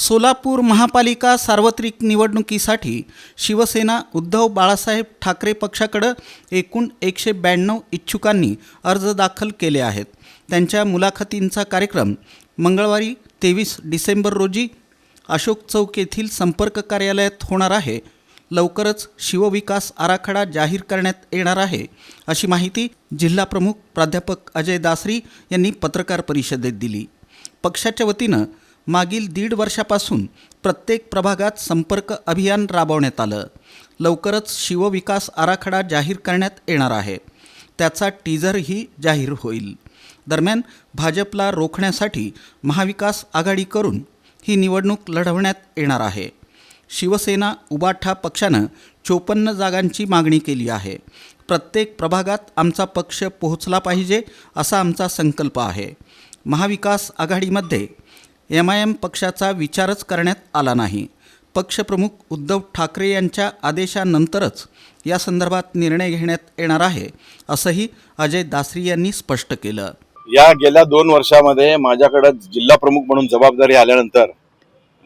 सोलापूर महापालिका सार्वत्रिक निवडणुकीसाठी शिवसेना उद्धव बाळासाहेब ठाकरे पक्षाकडं एकूण एकशे ब्याण्णव इच्छुकांनी अर्ज दाखल केले आहेत. त्यांच्या मुलाखतींचा कार्यक्रम मंगळवारी तेवीस डिसेंबर रोजी अशोक चौक येथील संपर्क कार्यालयात होणार आहे. लवकरच शिवविकास आराखडा जाहीर करण्यात येणार आहे अशी माहिती जिल्हाप्रमुख प्राध्यापक अजय दासरी यांनी पत्रकार परिषदेत दिली. पक्षाच्या वतीनं मागील दीड वर्षापासून प्रत्येक प्रभागात संपर्क अभियान राबवण्यात आलं. लवकरच शिवविकास आराखडा जाहीर करण्यात येणार आहे. त्याचा टीझरही जाहीर होईल. दरम्यान भाजपला रोखण्यासाठी महाविकास आघाडी करून ही निवडणूक लढवण्यात येणार आहे. शिवसेना उबाठा पक्षानं चोपन्न जागांची मागणी केली आहे. प्रत्येक प्रभागात आमचा पक्ष पोहोचला पाहिजे असा आमचा संकल्प आहे. महाविकास आघाडीमध्ये एम आय एम पक्षाचा विचारच करण्यात आला नाही. पक्षप्रमुख उद्धव ठाकरे यांच्या आदेशानंतरच या संदर्भात निर्णय घेण्यात येणार आहे असंही अजय दासरी यांनी स्पष्ट केलं. या गेल्या दोन वर्षामध्ये माझ्याकडे जिल्हा प्रमुख म्हणून जबाबदारी आल्यानंतर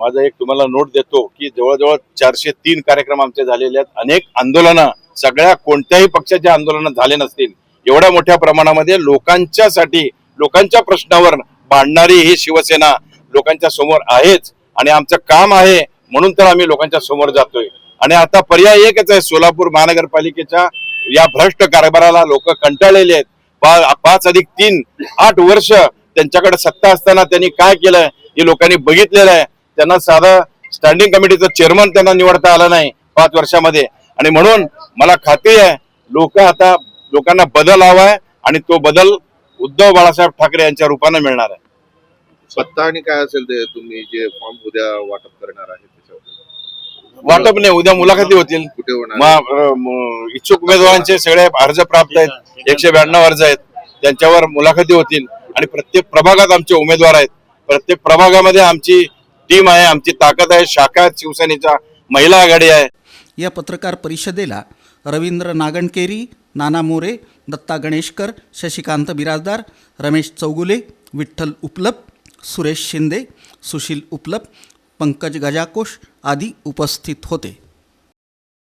माझं एक तुम्हाला नोट देतो की जवळजवळ चारशे तीन कार्यक्रम आमचे झालेले आहेत. अनेक आंदोलनं सगळ्या कोणत्याही पक्षाच्या आंदोलनात झाले नसतील. एवढ्या मोठ्या प्रमाणामध्ये लोकांच्यासाठी लोकांच्या प्रश्नावर भांडणारी ही शिवसेना लोकांच्या समोर आहेच आणि आमचं काम आहे म्हणून तर आम्ही लोकांच्या समोर जातोय. आणि आता पर्याय एकच आहे सोलापूर महानगरपालिकेच्या या भ्रष्ट कारभाराला लोक कंटाळलेले आहेत. पा- पाच अधिक तीन आठ वर्ष त्यांच्याकडे सत्ता असताना त्यांनी काय केलंय हे लोकांनी बघितलेलं आहे. त्यांना साधं स्टँडिंग कमिटीचं चेअरमन त्यांना निवडता आलं नाही पाच वर्षामध्ये. आणि म्हणून मला खात्री आहे लोक आता लोकांना बदल हवाय आणि तो बदल उद्धव बाळासाहेब ठाकरे यांच्या रूपाने मिळणार आहे. सत्ता आणि काय असेल ते तुम्ही जे फॉर्म उद्या वाटप करणार आहे त्याच्यावर? वाटप नाही उद्या मुलाखती होतील. कुठे होणार? म- अ, म- इच्छुक उमेदवारांचे सगळे अर्ज प्राप्त आहेत एकशे ब्याण्णव अर्ज आहेत. त्यांच्यावर मुलाखती होतील. आणि प्रत्येक प्रभागात आमचे उमेदवार आहेत. प्रत्येक प्रभागामध्ये आमची टीम आहे आमची ताकद आहे. शाखा आहेत शिवसेनेच्या महिला आघाडी आहे. या पत्रकार परिषदेला रवींद्र नागणकेरी नाना मोरे दत्ता गणेशकर शशिकांत बिराजदार रमेश चौगुले विठ्ठल उपलप सुरेश शिंदे सुशील उपलप पंकज गजाकोश आदी उपस्थित होते.